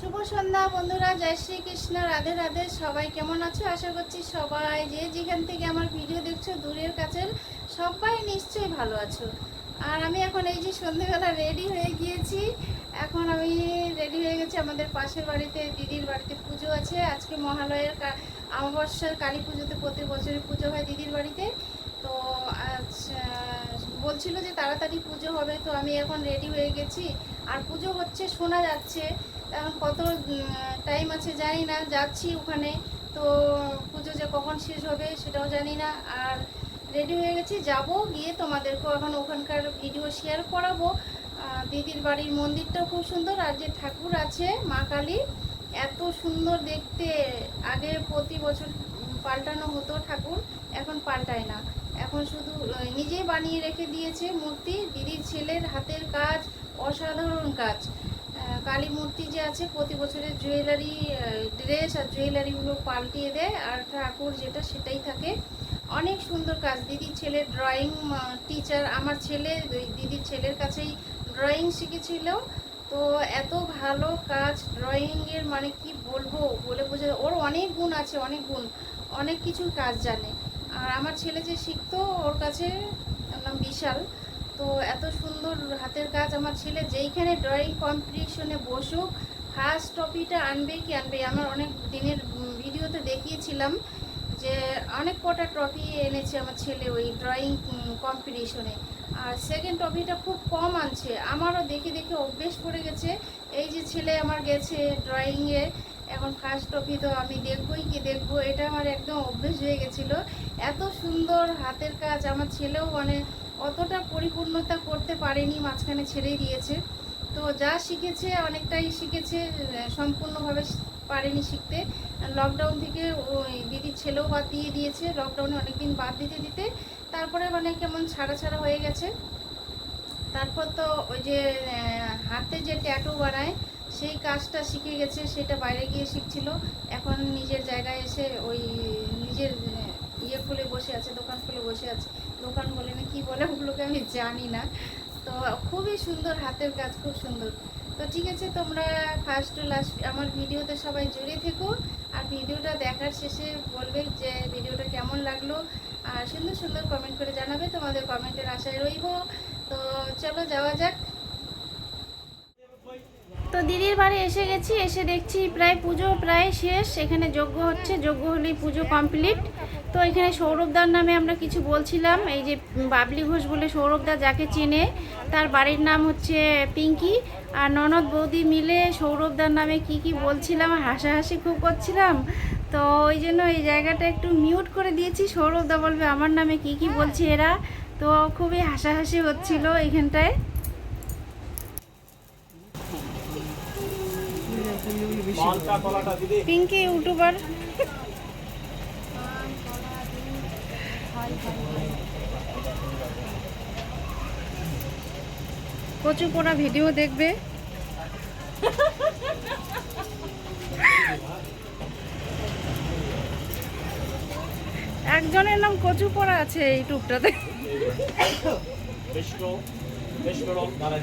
শুভ সন্ধ্যা বন্ধুরা, জয় শ্রীকৃষ্ণ, রাধে রাধে। সবাই কেমন আছো? আশা করছি সবাই যে যেখান থেকে আমার ভিডিও দেখছ, দূরের কাছের সবাই নিশ্চয়ই ভালো আছো। আর আমি এখন এই যে সন্ধেবেলা রেডি হয়ে গিয়েছি। এখন আমি রেডি হয়ে গেছি আমাদের পাশের বাড়িতে, দিদির বাড়িতে পুজো আছে। আজকে মহালয়ের অমাবস্যার কালী পুজোতে প্রতি বছরই পুজো হয় দিদির বাড়িতে। তো আজ বলছিল যে তাড়াতাড়ি পুজো হবে, তো আমি এখন রেডি হয়ে গেছি। আর পুজো হচ্ছে, শোনা যাচ্ছে। কত টাইম আছে জানি না, যাচ্ছি ওখানে। তো পুজো যে কখন শেষ হবে সেটাও জানি না। আর রেডি হয়ে গেছি, যাব গিয়ে তোমাদেরকেও এখন ওখানকার ভিডিও শেয়ার করাবো। দিদির বাড়ির মন্দিরটাও খুব সুন্দর, আর যে ঠাকুর আছে, মা কালী, এত সুন্দর দেখতে। আগে প্রতি বছর পাল্টানো হতো ঠাকুর, এখন পাল্টায় না। এখন শুধু নিজেই বানিয়ে রেখে দিয়েছে মূর্তি, দিদির ছেলের হাতের কাজ, অসাধারণ কাজ। কালী মূর্তি যে আছে, প্রতি বছরের জুয়েলারি ড্রেস আর জুয়েলারিগুলো পাল্টিয়ে দেয় আর ঠাকুর যেটা সেটাই থাকে। অনেক সুন্দর কাজ। দিদির ছেলের ড্রয়িং টিচার আমার ছেলে দিদির ছেলের কাছেই ড্রয়িং শিখেছিল। তো এত ভালো কাজ ড্রয়িংয়ের মানে কি বলব? বলে বোঝা ওর অনেক গুণ আছে, অনেক গুণ। অনেক কিছু কাজ জানে। আর আমার ছেলে যে শিখতো, ওর কাছে বিশাল। তো এত সুন্দর হাতের কাজ আমার ছেলে, যেইখানে ড্রয়িং কম্পিটিশনে বসুক ফার্স্ট টপিটা আনবে কি আনবে, আমার অনেক দিনের ভিডিওতে দেখিয়েছিলাম যে অনেক কটা ট্রফি এনেছে আমার ছেলে ওই ড্রয়িং কম্পিটিশনে আর সেকেন্ড ট্রফিটা খুব কম আনছে, আমারও দেখে দেখে অভ্যেস পড়ে গেছে, এই যে ছেলে আমার গেছে ড্রয়িংয়ে এখন ফার্স্ট ট্রফি তো আমি দেখবই কি দেখব, এটা আমার একদম অভ্যেস হয়ে গেছিল। এত সুন্দর হাতের কাজ আমার ছেলেও মানে অতটা পরিপূর্ণতা করতে পারেনি, মাঝখানে ছেড়েই দিয়েছে। তো যা শিখেছে অনেকটাই শিখেছে সম্পূর্ণভাবে পারেনি শিখতে। লকডাউন থেকে ওই দিদির ছেলেও বাদ দিয়ে দিয়েছে লকডাউনে অনেকদিন বাদ দিতে দিতে। তারপরে মানে কেমন ছাড়া ছাড়া হয়ে গেছে। তারপর তো ওই যে হাতে যে ট্যাটু বানায়, সেই কাজটা শিখে গেছে, সেটা বাইরে গিয়ে শিখছিল। এখন নিজের জায়গায় এসে ওই নিজের ইয়ে খুলে বসে আছে, দোকান খুলে বসে আছে। দোকান বলে না, কি বলে ওগুলোকে আমি জানি না। তো খুবই সুন্দর, হাতের কাজ খুব সুন্দর। তো ঠিক আছে, তোমরা ফার্স্ট টু লাস্ট আমার ভিডিওতে সবাই জুড়ে থেকো। আর ভিডিওটা দেখার শেষে বলবে যে ভিডিওটা কেমন লাগল। আর সুন্দর সুন্দর কমেন্ট করে জানাবে। তোমাদের কমেন্টের আশায় রইব। তো চলো যাওয়া যাক। তো দিদির বাড়ি এসে গেছি, এসে দেখছি প্রায় পুজো প্রায় শেষ, এখানে যজ্ঞ হচ্ছে, যজ্ঞ হলেই পুজো কমপ্লিট তো এখানে সৌরভদার নামে আমরা কিছু বলছিলাম, এই যে বাবলি ঘোষ বলে সৌরভদা যাকে চেনে, তার বাড়ির নাম হচ্ছে পিঙ্কি। আর ননদ বৌদি মিলে সৌরভদার নামে কি কি বলছিলাম হাসাহাসি খুব করছিলাম। তো ওই জন্য এই জায়গাটা একটু মিউট করে দিয়েছি, সৌরভদা বলবে আমার নামে কি কি বলছে এরা। তো খুবই হাসাহাসি হচ্ছিল এখানটায়। পিঙ্কি ইউটিউবার। কচু পোড়া ভিডিও দেখবে। একজনের নাম কচু পোড়া আছে ইউটিউবটাতে বিষ্ণু বিষ্ণুরম দাঁড়াই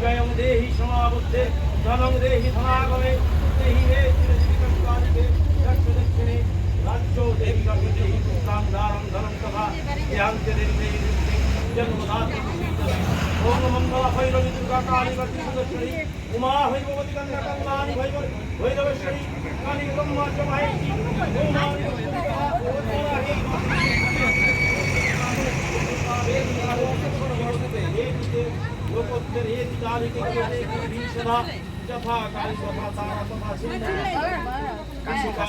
জয়ং দেহি সমাবদ্ধে জলং দেহি সমাগমে দেহি হে চিরজীবিকান্তে দক্ষিণে রাজ্য দেহি সর্বদেহি সুতাম দারং ধনং সভা ইয়ান্তে দেহি দেহি জন্মদাত ওম মঙ্গলা ভৈরবী দুর্গা কালী বর্তী দক্ষিণী উমা, হৈভবতী কন্যা কন্যানি ভৈরব ভৈরবেশ্বরী, কালী ব্রহ্মা চ মাহেশী ওম আদি যথা কালী তথা তারা তথা সিন্ধু কাশিকা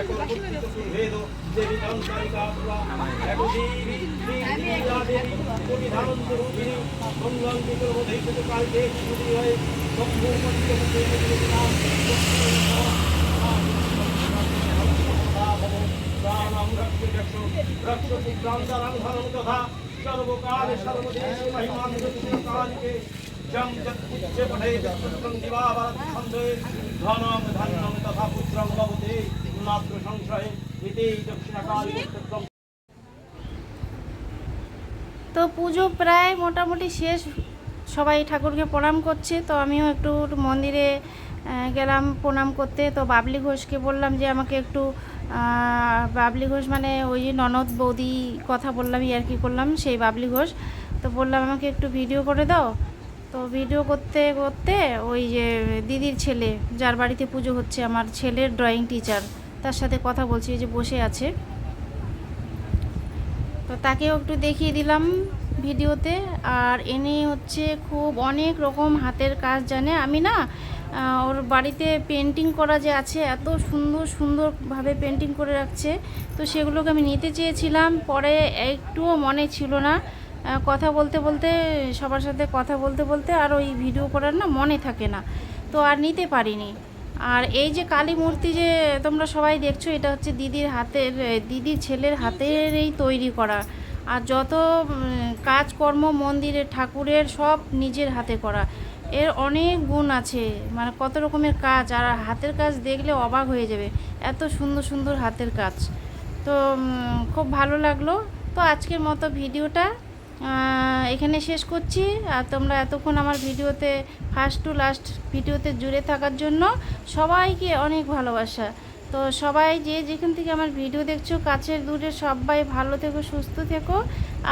একর পুত্রিত সুভেদ দেবী দন্তারিকা পুরা এক দেবী দেবী দেবী কোটি ধারন্ত রূপিণী মঙ্গল বিকল ধৈর্য কালকে শুধু হয়ে সম্ভব পরিচয় দেবী নাম প্রাণাং রক্ষ রক্ষ রক্ষ পুত্রান্তরাং ধরম তথা সর্বকালে সর্বদেশে মহিমান কালিকে জং যৎপুত্রে পঠে পুত্রং দিবাবরৎ সন্ধয়ে ধনং ধান্যং তো পুজো প্রায় মোটামুটি শেষ। সবাই ঠাকুরকে প্রণাম করছে। তো আমিও একটু মন্দিরে গেলাম প্রণাম করতে। তো বাবলি ঘোষকে বললাম যে আমাকে একটু বাবলি ঘোষ মানে ওই যে ননদ বৌদি কথা বললাম আর কি করলাম, সেই বাবলি ঘোষ। তো বললাম আমাকে একটু ভিডিও করে দাও। তো ভিডিও করতে করতে ওই যে দিদির ছেলে, যার বাড়িতে পুজো হচ্ছে আমার ছেলের ড্রয়িং টিচার তার সাথে কথা বলছি যে বসে আছে। তো তাকেও একটু দেখিয়ে দিলাম ভিডিওতে আর এনে হচ্ছে খুব অনেক রকম হাতের কাজ জানে। আমি না ওর বাড়িতে পেন্টিং করা যে আছে, এত সুন্দর, সুন্দরভাবে পেন্টিং করে রাখছে। তো সেগুলোকে আমি নিতে চেয়েছিলাম, পরে একটুও মনে ছিল না। কথা বলতে বলতে, সবার সাথে কথা বলতে বলতে আর ওই ভিডিও করার না মনে থাকে না। তো আর নিতে পারিনি। আর এই যে কালী মূর্তি যে তোমরা সবাই দেখছ, এটা হচ্ছে দিদির হাতের দিদির ছেলের হাতের এই তৈরি করা। আর যত কাজকর্ম মন্দিরের ঠাকুরের সব নিজের হাতে করা। এর অনেক গুণ আছে মানে কত রকমের কাজ। আর হাতের কাজ দেখলে অবাক হয়ে যাবে, এত সুন্দর সুন্দর হাতের কাজ। তো খুব ভালো লাগল। তো আজকের মতো ভিডিওটা এখানে শেষ করছি। আর তোমরা এতক্ষণ আমার ভিডিওতে ফার্স্ট টু লাস্ট ভিডিওতে জুড়ে থাকার জন্য সবাইকে অনেক ভালোবাসা। তো সবাই যে যেখান থেকে আমার ভিডিও দেখছ, কাছের দূরে সবাই ভালো থেকো, সুস্থ থেকো।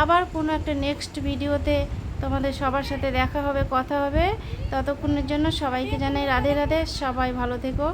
আবার কোনো একটা নেক্সট ভিডিওতে তোমাদের সবার সাথে দেখা হবে, কথা হবে, ততক্ষণের জন্য সবাইকে জানাই রাধে রাধে, সবাই ভালো থেকো।